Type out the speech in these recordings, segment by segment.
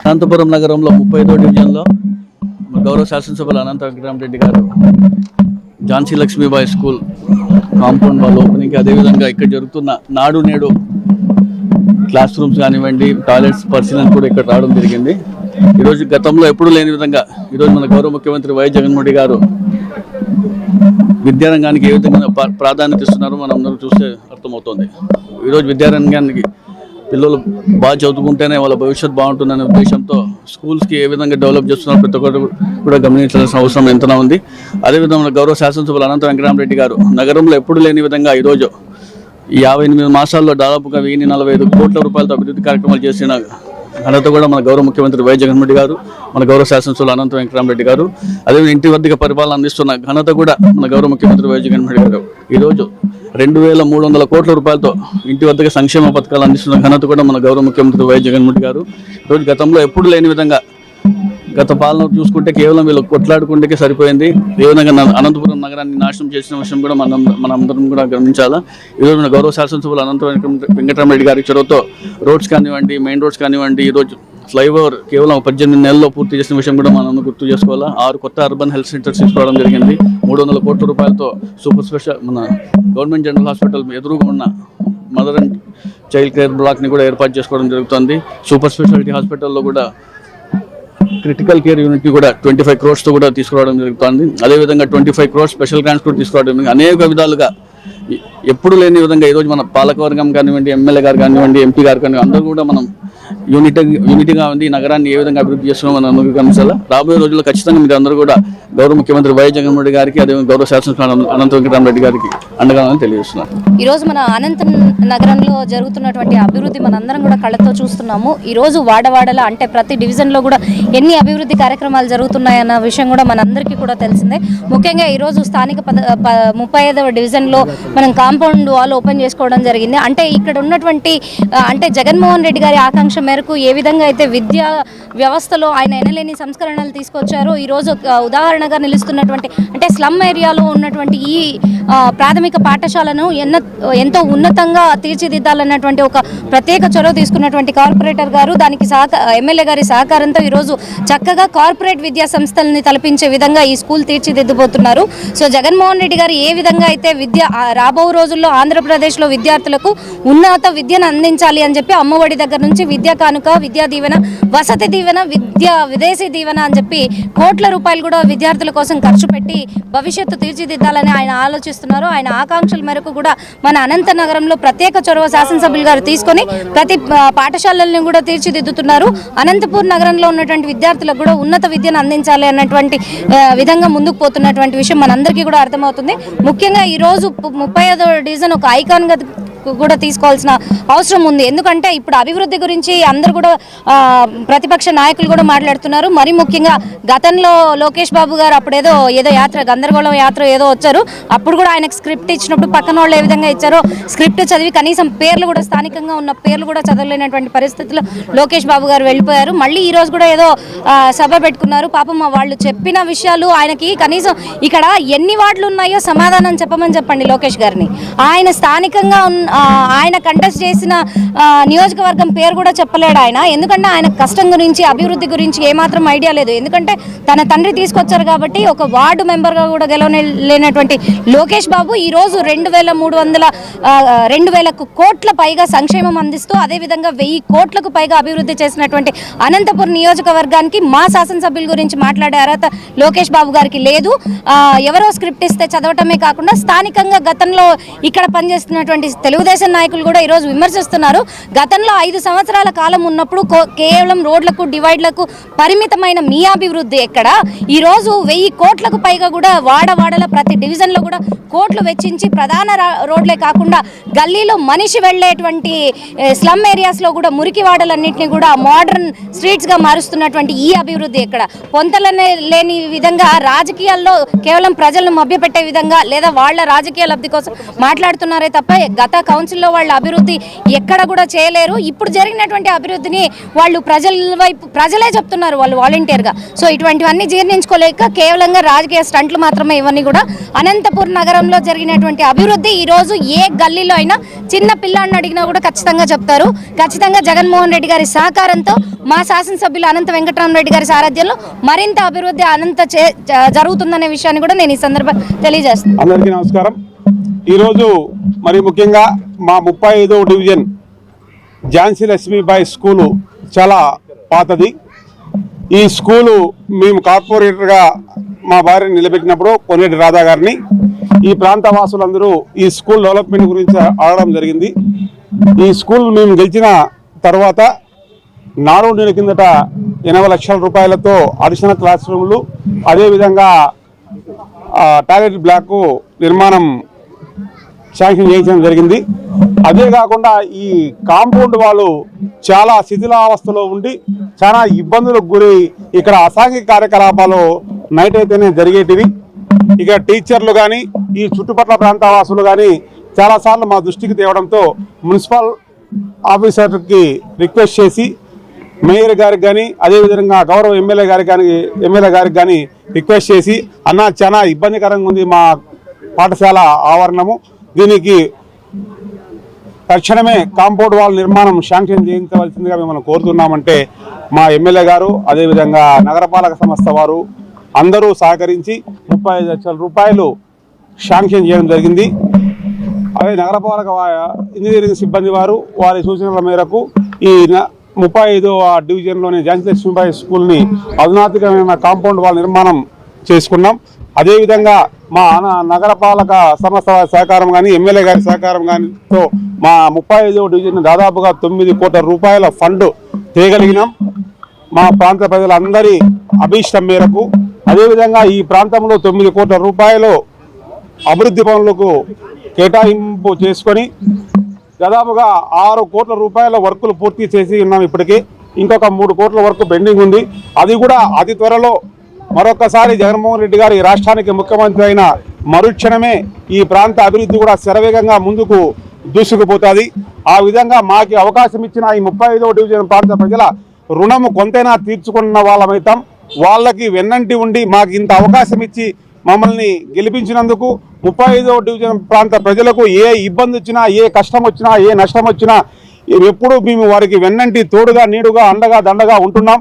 అనంతపురం నగరంలో ముప్పై ఐదో డివిజన్లో మన గౌరవ శాసనసభ్యులు అనంత వెంకటరామరెడ్డి గారు ఝాన్సీ లక్ష్మీబాయి స్కూల్ కాంపౌండ్ వాళ్ళ ఓపెనింగ్ అదేవిధంగా ఇక్కడ జరుగుతున్న నాడు నేడు క్లాస్ రూమ్స్ కానివ్వండి టాయిలెట్స్ పరిశీలన కూడా ఇక్కడ రావడం జరిగింది. ఈరోజు గతంలో ఎప్పుడూ లేని విధంగా ఈరోజు మన గౌరవ ముఖ్యమంత్రి వైఎస్ జగన్మోహన్ గారు విద్యారంగానికి ఏ విధంగా ప్రా- ప్రాధాన్యత ఇస్తున్నారో మనం అందరం చూస్తే అర్థమవుతుంది. ఈరోజు విద్యారంగానికి పిల్లలు బాగా చదువుకుంటేనే వాళ్ళ భవిష్యత్తు బాగుంటుందనే ఉద్దేశంతో స్కూల్స్కి ఏ విధంగా డెవలప్ చేస్తున్నారో ప్రతి ఒక్కరు కూడా గమనించాల్సిన అవసరం ఎంతనా ఉంది. అదేవిధంగా మన గౌరవ శాసనసభ్యులు అనంత వెంకటరామరెడ్డి గారు నగరంలో ఎప్పుడు లేని విధంగా ఈరోజు యాభై ఎనిమిది మాసాల్లో దాదాపుగా వెయ్యి నలభై ఐదు కోట్ల రూపాయలతో అభివృద్ధి కార్యక్రమాలు చేసిన ఘనత కూడా మన గౌరవ ముఖ్యమంత్రి వై జగన్మోహన్ రెడ్డి గారు మన గౌరవ శాసనసభ్యులు అనంత వెంకటరామరెడ్డి గారు అదేవిధంగా ఇంటి వద్దకు పరిపాలన అందిస్తున్న ఘనత కూడా మన గౌరవ ముఖ్యమంత్రి వై జగన్మోహన్ రెడ్డి గారు. ఈరోజు రెండు వేల మూడు వందల కోట్ల రూపాయలతో ఇంటి వద్దకు సంక్షేమ పథకాలు అందిస్తున్న ఘనత కూడా మన గౌరవ ముఖ్యమంత్రి వై జగన్మోహన్ గారు. ఈరోజు గతంలో ఎప్పుడు లేని విధంగా గత పాలన చూసుకుంటే కేవలం వీళ్ళు కొట్లాడుకుంటే సరిపోయింది. ఏ విధంగా అనంతపురం నగరాన్ని నాశనం చేసిన విషయం కూడా మనం మనందరం కూడా గమనించాలా? ఈరోజు మన గౌరవ శాసనసభ్యులు అనంతపురం వెంకట- వెంకటరామరెడ్డి గారి చొరవతో రోడ్స్ కానివ్వండి మెయిన్ రోడ్స్ కానివ్వండి ఈరోజు ఫ్లైఓవర్ కేవలం పద్దెనిమిది నెలల్లో పూర్తి చేసిన విషయం కూడా మనం గుర్తు చేసుకోవాలా? ఆరు కొత్త అర్బన్ హెల్త్ సెంటర్స్ తీసుకోవడం జరిగింది. మూడు వందల కోట్ల రూపాయలతో సూపర్ స్పెషల్ మన గవర్నమెంట్ జనరల్ హాస్పిటల్ ఎదురుగా ఉన్న మదర్ అండ్ చైల్డ్ కేర్ బ్లాక్ని కూడా ఏర్పాటు చేసుకోవడం జరుగుతుంది సూపర్ స్పెషాలిటీ హాస్పిటల్లో కూడా క్రిటికల్ కేర్ యూనిట్కి కూడా ట్వంటీ ఫైవ్ క్రోర్స్తో కూడా తీసుకురావడం జరుగుతుంది అదేవిధంగా twenty five crores special grants కూడా తీసుకురావడం జరిగింది. అనేక విధాలుగా ఎప్పుడు లేని విధంగా ఈరోజు మన పాలకవర్గం కానివ్వండి ఎమ్మెల్యే గారు కానివ్వండి ఎంపీ గారు కానివ్వండి అందరూ కూడా మనం యూనిట్ యూనిట్గా ఉంది ఈ నగరాన్ని ఏ విధంగా అభివృద్ధి చేస్తున్నామో మనం రాబోయే రోజుల్లో ఖచ్చితంగా మీరు అందరూ కూడా గౌరవ ముఖ్యమంత్రి వైఎస్ జగన్మోహన్ రెడ్డి గారికి అదే గౌరవ శాసనసభ అనంత వెంకటరామరెడ్డి గారికి అండగా తెలియజేస్తున్నాను. ఈ రోజు మన అనంత నగరంలో జరుగుతున్నటువంటి అభివృద్ధి మనందరం కూడా కళ్ళతో చూస్తున్నాము. ఈ రోజు వాడవాడలో అంటే ప్రతి డివిజన్లో కూడా ఎన్ని అభివృద్ధి కార్యక్రమాలు జరుగుతున్నాయన్న విషయం కూడా మనందరికీ కూడా తెలిసిందే. ముఖ్యంగా ఈరోజు స్థానిక పద ప- ముప్పై ఐదవ డివిజన్లో మనం కాంపౌండ్ వాల్ ఓపెన్ చేసుకోవడం జరిగింది. అంటే ఇక్కడ ఉన్నటువంటి అంటే జగన్మోహన్ రెడ్డి గారి ఆకాంక్ష మేరకు ఏ విధంగా అయితే విద్యా వ్యవస్థలో ఆయన ఎనలేని సంస్కరణలు తీసుకొచ్చారో ఈరోజు ఉదాహరణగా నిలుస్తున్నటువంటి అంటే స్లమ్ ఏరియాలో ఉన్నటువంటి ఈ ప్రాథమిక పాఠశాలను ఎన్న ఎంతో ఉన్నతంగా తీర్చిదిద్దాలన్నటువంటి ఒక ప్రత్యేక చొరవ తీసుకున్నటువంటి కార్పొరేటర్ గారు దానికి సహక ఎమ్మెల్యే గారి సహకారంతో ఈరోజు చక్కగా కార్పొరేట్ విద్యా సంస్థల్ని తలపించే విధంగా ఈ స్కూల్ తీర్చిదిద్దుబోతున్నారు. సో జగన్మోహన్ రెడ్డి గారు ఏ విధంగా అయితే విద్య రాబో రోజుల్లో ఆంధ్రప్రదేశ్లో విద్యార్థులకు ఉన్నత విద్యను అందించాలి అని చెప్పి అమ్మఒడి దగ్గర నుంచి విద్యా కానుక విద్యా దీవెన వసతి దీవెన విద్యా విదేశీ దీవెన అని చెప్పి కోట్ల రూపాయలు కూడా విద్యార్థుల కోసం ఖర్చు పెట్టి భవిష్యత్తు తీర్చిదిద్దాలని ఆయన ఆలోచిస్తున్నారు. ఆయన ఆకాంక్షల మేరకు కూడా మన అనంత నగరంలో ప్రత్యేక చొరవ శాసనసభ్యులు గారు తీసుకొని ప్రతి పాఠశాలల్ని పాఠశాలలను కూడా తీర్చిదిద్దుతున్నారు. అనంతపూర్ నగరంలో ఉన్నటువంటి విద్యార్థులకు కూడా ఉన్నత విద్యను అందించాలి అన్నటువంటి విధంగా ముందుకు పోతున్నటువంటి విషయం మనందరికీ కూడా అర్థమవుతుంది. ముఖ్యంగా ఈ రోజు ముప్పై ఐదో డివిజన్ ఒక ఐకాన్గా కూడా తీసుకోవాల్సిన అవసరం ఉంది. ఎందుకంటే ఇప్పుడు అభివృద్ధి గురించి అందరు కూడా ప్రతిపక్ష నాయకులు కూడా మాట్లాడుతున్నారు. మరి ముఖ్యంగా గతంలో లోకేష్ బాబు గారు అప్పుడేదో ఏదో యాత్ర గందరగోళం యాత్ర ఏదో వచ్చారు. అప్పుడు కూడా ఆయనకు స్క్రిప్ట్ ఇచ్చినప్పుడు పక్కన వాళ్ళు ఏ విధంగా ఇచ్చారో స్క్రిప్ట్ చదివి కనీసం పేర్లు కూడా స్థానికంగా ఉన్న పేర్లు కూడా చదవలేనటువంటి పరిస్థితిలో లోకేష్ బాబు గారు వెళ్ళిపోయారు. మళ్ళీ ఈ రోజు కూడా ఏదో సభ పెట్టుకున్నారు. పాపం వాళ్ళు చెప్పిన విషయాలు ఆయనకి కనీసం ఇక్కడ ఎన్ని వార్డులు ఉన్నాయో సమాధానం చెప్పమని చెప్పండి లోకేష్ గారిని. ఆయన స్థానికంగా ఉన్న ఆయన కంటెస్ట్ చేసిన నియోజకవర్గం పేరు కూడా చెప్పలేడు ఆయన. ఎందుకంటే ఆయన కష్టం గురించి అభివృద్ధి గురించి ఏమాత్రం ఐడియా లేదు. ఎందుకంటే తన తండ్రి తీసుకొచ్చారు కాబట్టి ఒక వార్డు మెంబర్గా కూడా గెలవలేనటువంటి లోకేష్ బాబు ఈ రోజు రెండు వేల మూడు వందల రెండు వేల కోట్ల పైగా సంక్షేమం అందిస్తూ అదేవిధంగా వెయ్యి కోట్లకు పైగా అభివృద్ధి చేసినటువంటి అనంతపురం నియోజకవర్గానికి మా శాసనసభ్యుల గురించి మాట్లాడే అర్హత లోకేష్ బాబు గారికి లేదు. ఎవరో స్క్రిప్ట్ ఇస్తే చదవటమే కాకుండా స్థానికంగా గతంలో ఇక్కడ పనిచేస్తున్నటువంటి తెలుగుదేశం నాయకులు కూడా ఈరోజు విమర్శిస్తున్నారు. గతంలో ఐదు సంవత్సరాల కాలం ఉన్నప్పుడు కో- కేవలం రోడ్లకు డివైడ్లకు పరిమితమైన మీ అభివృద్ధి ఎక్కడ? ఈరోజు వెయ్యి కోట్లకు పైగా కూడా వాడవాడల ప్రతి డివిజన్లో కూడా కోట్లు వెచ్చించి ప్రధాన రోడ్లే కాకుండా గల్లీలో మనిషి వెళ్ళేటువంటి స్లమ్ ఏరియాస్లో కూడా మురికి వాడలన్నింటినీ కూడా మోడర్న్ స్ట్రీట్స్గా మారుస్తున్నటువంటి ఈ అభివృద్ధి ఎక్కడ? పొంతలనే లేని విధంగా రాజకీయాల్లో కేవలం ప్రజలను మభ్యపెట్టే విధంగా లేదా వాళ్ళ రాజకీయ లబ్ధి కోసం మాట్లాడుతున్నారే తప్ప గత కౌన్సిల్లో వాళ్ళు అభివృద్ధి ఎక్కడ కూడా చేయలేరు. ఇప్పుడు జరిగినటువంటి అభివృద్ధిని వాళ్ళు ప్రజల వైపు ప్రజలే చెప్తున్నారు వాళ్ళు వాలంటీర్గా. సో ఇటువంటివన్నీ జీర్ణించుకోలేక కేవలంగా రాజకీయ స్టంట్లు మాత్రమే ఇవన్నీ కూడా. అనంతపూర్ నగరంలో జరిగినటువంటి అభివృద్ధి ఈరోజు ఏ గల్లీలో అయినా చిన్న పిల్లాడిని అడిగినా కూడా ఖచ్చితంగా చెప్తారు. ఖచ్చితంగా జగన్మోహన్ రెడ్డి గారి సహకారంతో మా శాసనసభ్యులు అనంత వెంకటరామరెడ్డి గారి సారథ్యంలో మరింత అభివృద్ధి అనంత చే- జరుగుతుందనే విషయాన్ని కూడా నేను ఈ సందర్భంగా తెలియజేస్తాను అందరికీ నమస్కారం. ఈరోజు మరి ముఖ్యంగా మా ముప్పై ఐదో డివిజన్ ఝాన్సీ లక్ష్మీబాయి స్కూలు చాలా పాతది. ఈ స్కూలు మేము కార్పొరేటర్గా మా భార్యని నిలబెట్టినప్పుడు పొన్నేటి రాధా గారిని. ఈ ప్రాంత వాసులందరూ ఈ స్కూల్ డెవలప్మెంట్ గురించి ఆడడం జరిగింది. ఈ స్కూల్ మేము గెలిచిన తర్వాత నాలుగు నెల కిందట ఎనభై లక్షల రూపాయలతో అడిషనల్ క్లాస్ రూమ్లు అదేవిధంగా టాయిలెట్ బ్లాక్ నిర్మాణం శాంక్షన్ చేయించడం జరిగింది. అదే కాకుండా ఈ కాంపౌండ్ వాళ్ళు చాలా శిథిలావస్థలో ఉండి చాలా ఇబ్బందులకు గురి ఇక్కడ అసాంఘిక కార్యకలాపాలు నైట్ అయితేనే జరిగేటివి. ఇక టీచర్లు కానీ ఈ చుట్టుపక్కల ప్రాంత వాసులు కానీ చాలాసార్లు మా దృష్టికి తేవడంతో మున్సిపల్ ఆఫీసర్కి రిక్వెస్ట్ చేసి మేయర్ గారికి కానీ అదేవిధంగా గౌరవ ఎమ్మెల్యే గారికి కానీ ఎమ్మెల్యే గారికి కానీ రిక్వెస్ట్ చేసి అన్న చాలా ఇబ్బందికరంగా ఉంది మా పాఠశాల ఆవరణము. దీనికి తక్షణమే కాంపౌండ్ వాల్ నిర్మాణం శాంక్షన్ చేయించవలసిందిగా మిమ్మల్ని కోరుతున్నామంటే మా ఎమ్మెల్యే గారు అదేవిధంగా నగరపాలక సంస్థ వారు అందరూ సహకరించి ముప్పై ఐదు లక్షల రూపాయలు శాంక్షన్ చేయడం జరిగింది. అదే నగరపాలక ఇంజనీరింగ్ సిబ్బంది వారు వారి సూచనల మేరకు ఈ న- ముప్పై ఐదవ డివిజన్లోని ఝాన్సీ లక్ష్మీబాయి స్కూల్ని అధునాతికమైన కాంపౌండ్ వాల్ నిర్మాణం చేసుకున్నాం. అదేవిధంగా మా నగరపాలక సంస్థ సహకారం కానీ ఎమ్మెల్యే గారి సహకారం కానీతో మా ముప్పై ఐదో డివిజన్ దాదాపుగా తొమ్మిది కోట్ల రూపాయల ఫండ్ తేగలిగినాం. మా ప్రాంత ప్రజలందరి అభీష్టం మేరకు. అదేవిధంగా ఈ ప్రాంతంలో తొమ్మిది కోట్ల రూపాయలు అభివృద్ధి పనులకు కేటాయింపు చేసుకొని దాదాపుగా ఆరు కోట్ల రూపాయల వర్కులు పూర్తి చేసి ఉన్నాం ఇప్పటికీ. ఇంకొక మూడు కోట్ల వరకు పెండింగ్ ఉంది. అది కూడా అతి త్వరలో మరొకసారి జగన్మోహన్ రెడ్డి గారు ఈ రాష్ట్రానికి ముఖ్యమంత్రి అయిన మరుక్షణమే ఈ ప్రాంత అభివృద్ధి కూడా శరవేగంగా ముందుకు దూసుకుపోతుంది. ఆ విధంగా మాకు అవకాశం ఇచ్చిన ఈ ముప్పై డివిజన్ ప్రాంత ప్రజల రుణము కొంతైనా తీర్చుకున్న వాళ్ళమైతాం. వాళ్ళకి వెన్నంటి ఉండి మాకు ఇంత అవకాశం ఇచ్చి మమ్మల్ని గెలిపించినందుకు ముప్పై ఐదవ డివిజన్ ప్రాంత ప్రజలకు ఏ ఇబ్బంది వచ్చినా ఏ కష్టం వచ్చినా ఏ నష్టం వచ్చినా ఎప్పుడు మేము వారికి వెన్నంటి తోడుగా నీడుగా అండగా దండగా ఉంటున్నాం.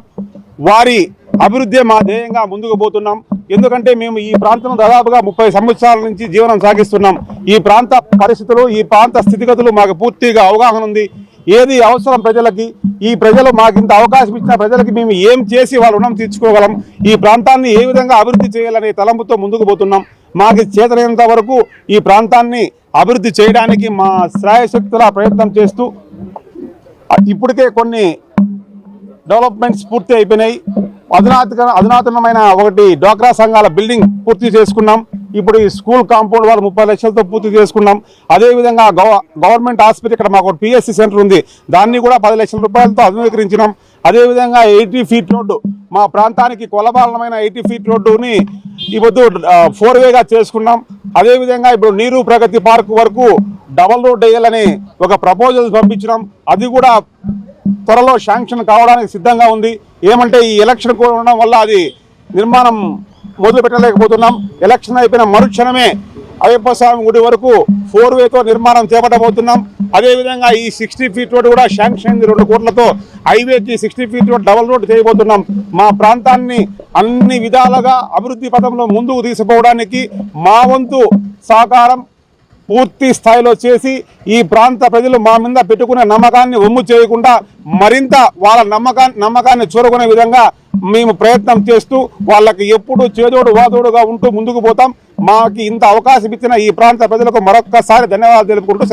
వారి అభివృద్ధి మా ధ్యేయంగా ముందుకు పోతున్నాం. ఎందుకంటే మేము ఈ ప్రాంతం దాదాపుగా ముప్పై సంవత్సరాల నుంచి జీవనం సాగిస్తున్నాం. ఈ ప్రాంత పరిస్థితులు ఈ ప్రాంత స్థితిగతులు మాకు పూర్తిగా అవగాహన ఉంది. ఏది అవసరం ప్రజలకి? ఈ ప్రజలు మాకు ఇంత అవకాశం ఇచ్చిన ప్రజలకి మేము ఏం చేసి వాళ్ళ రుణం తీర్చుకోగలం? ఈ ప్రాంతాన్ని ఏ విధంగా అభివృద్ధి చేయాలనే తలంపుతో ముందుకు పోతున్నాం. మాకు చేతనైనంత వరకు ఈ ప్రాంతాన్ని అభివృద్ధి చేయడానికి మా శ్రాయశక్తుల ప్రయత్నం చేస్తూ ఇప్పటికే కొన్ని డెవలప్మెంట్స్ పూర్తి అయిపోయినాయి. అధునాతన అధునాతనమైన ఒకటి డ్వాక్రా సంఘాల బిల్డింగ్ పూర్తి చేసుకున్నాం. ఇప్పుడు ఈ స్కూల్ కాంపౌండ్ వాళ్ళు ముప్పై లక్షలతో పూర్తి చేసుకున్నాం. అదేవిధంగా గవ గవర్నమెంట్ ఆసుపత్రి ఇక్కడ మాకు పిఎస్సి సెంటర్ ఉంది. దాన్ని కూడా పది లక్షల రూపాయలతో ఆధునీకరించినాం అదేవిధంగా ఎయిటీ ఫీట్ రోడ్డు మా ప్రాంతానికి కొలబాలమైన ఎయిటీ ఫీట్ రోడ్డుని ఇప్పుడు ఫోర్ వేగా చేసుకున్నాం. అదేవిధంగా ఇప్పుడు నీరు ప్రగతి పార్క్ వరకు డబల్ రోడ్ వేయాలని ఒక ప్రపోజల్ పంపించినాం. అది కూడా త్వరలో శాంక్షన్ కావడానికి సిద్ధంగా ఉంది. ఏమంటే ఈ ఎలక్షన్ కూడా ఉండడం వల్ల అది నిర్మాణం మొదలు పెట్టలేకపోతున్నాం ఎలక్షన్ అయిపోయిన మరుక్షణమే అయ్యప్ప స్వామి గుడి వరకు ఫోర్ వేతో నిర్మాణం చేపట్టబోతున్నాం. అదేవిధంగా ఈ సిక్స్టీ ఫీట్ రోడ్ కూడా శాంక్షన్ అయింది రెండు కోట్లతో. హైవేకి sixty feet road double road చేయబోతున్నాం. మా ప్రాంతాన్ని అన్ని విధాలుగా అభివృద్ధి పథంలో ముందుకు తీసుకుపోవడానికి మా వంతు సహకారం పూర్తి స్థాయిలో చేసి ఈ ప్రాంత ప్రజలు మా మీద పెట్టుకునే నమ్మకాన్ని ఒమ్ము చేయకుండా మరింత వాళ్ళ నమ్మకాన్ని నమ్మకాన్ని చూరుకునే విధంగా మేము ప్రయత్నం చేస్తూ వాళ్ళకి ఎప్పుడు చేదోడు వాదోడుగా ఉంటూ ముందుకు పోతాం. మాకు ఇంత అవకాశం ఇచ్చిన ఈ ప్రాంత ప్రజలకు మరొక్కసారి ధన్యవాదాలు తెలుపుకుంటూ